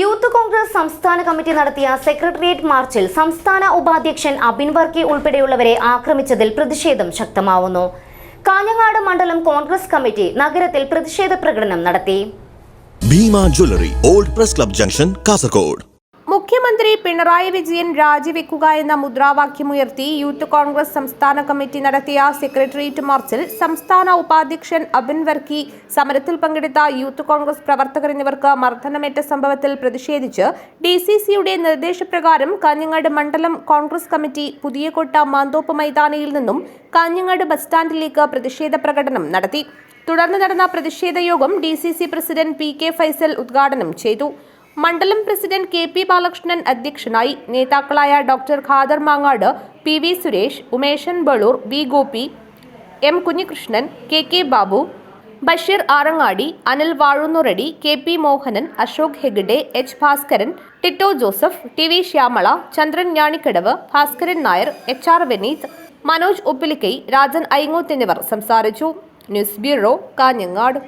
Youth Congress സംസ്ഥാന committee നടത്തിയ secretariat മാർച്ചിൽ സംസ്ഥാന ഉപാധ്യക്ഷൻ അബിൻ വർക്കി ഉൾപ്പെടെയുള്ളവരെ ആക്രമിച്ചതിൽ പ്രതിഷേധം ശക്തമാവുന്നു. കാഞ്ഞങ്ങാട് മണ്ഡലം കോൺഗ്രസ് കമ്മിറ്റി നഗരത്തിൽ പ്രതിഷേധ പ്രകടനം നടത്തി. Bhima jewellery old press club junction Kasaragod. മുഖ്യമന്ത്രി പിണറായി വിജയൻ രാജിവെക്കുക എന്ന മുദ്രാവാക്യമുയർത്തി യൂത്ത് കോൺഗ്രസ് സംസ്ഥാന കമ്മിറ്റി നടത്തിയ സെക്രട്ടേറിയറ്റ് മാർച്ചിൽ സംസ്ഥാന ഉപാധ്യക്ഷൻ അബിൻ വർക്കി സമരത്തിൽ പങ്കെടുത്ത യൂത്ത് കോൺഗ്രസ് പ്രവർത്തകർ എന്നിവർക്ക് മർദ്ദനമേറ്റ സംഭവത്തിൽ പ്രതിഷേധിച്ച് ഡി സി സിയുടെ നിർദ്ദേശപ്രകാരം കാഞ്ഞങ്ങാട് മണ്ഡലം കോൺഗ്രസ് കമ്മിറ്റി പുതിയകോട്ട മാന്തോപ്പ് മൈതാനിയിൽ നിന്നും കാഞ്ഞങ്ങാട് ബസ് സ്റ്റാൻഡിലേക്ക് പ്രതിഷേധ പ്രകടനം നടത്തി. തുടർന്ന് നടന്ന പ്രതിഷേധ യോഗം D C C president P K Faisal ഉദ്ഘാടനം ചെയ്തു. മണ്ഡലം പ്രസിഡന്റ് കെ പി ബാലകൃഷ്ണൻ അധ്യക്ഷനായി നേതാക്കളായ doctor Khader Mangad P V Suresh Umeshan Balur V Gopi M Kunhikrishnan K K Babu Basheer Arangadi Anil Vazhunnoradi K P Mohanan Ashok Hegde H Bhaskaran Tito Joseph T V Shyamala Chandran Njanikkadavu Bhaskaran Nair H R Vineeth Manoj Uppilikkai Rajan Aingoth എന്നിവർ സംസാരിച്ചു. News bureau Kanhangad.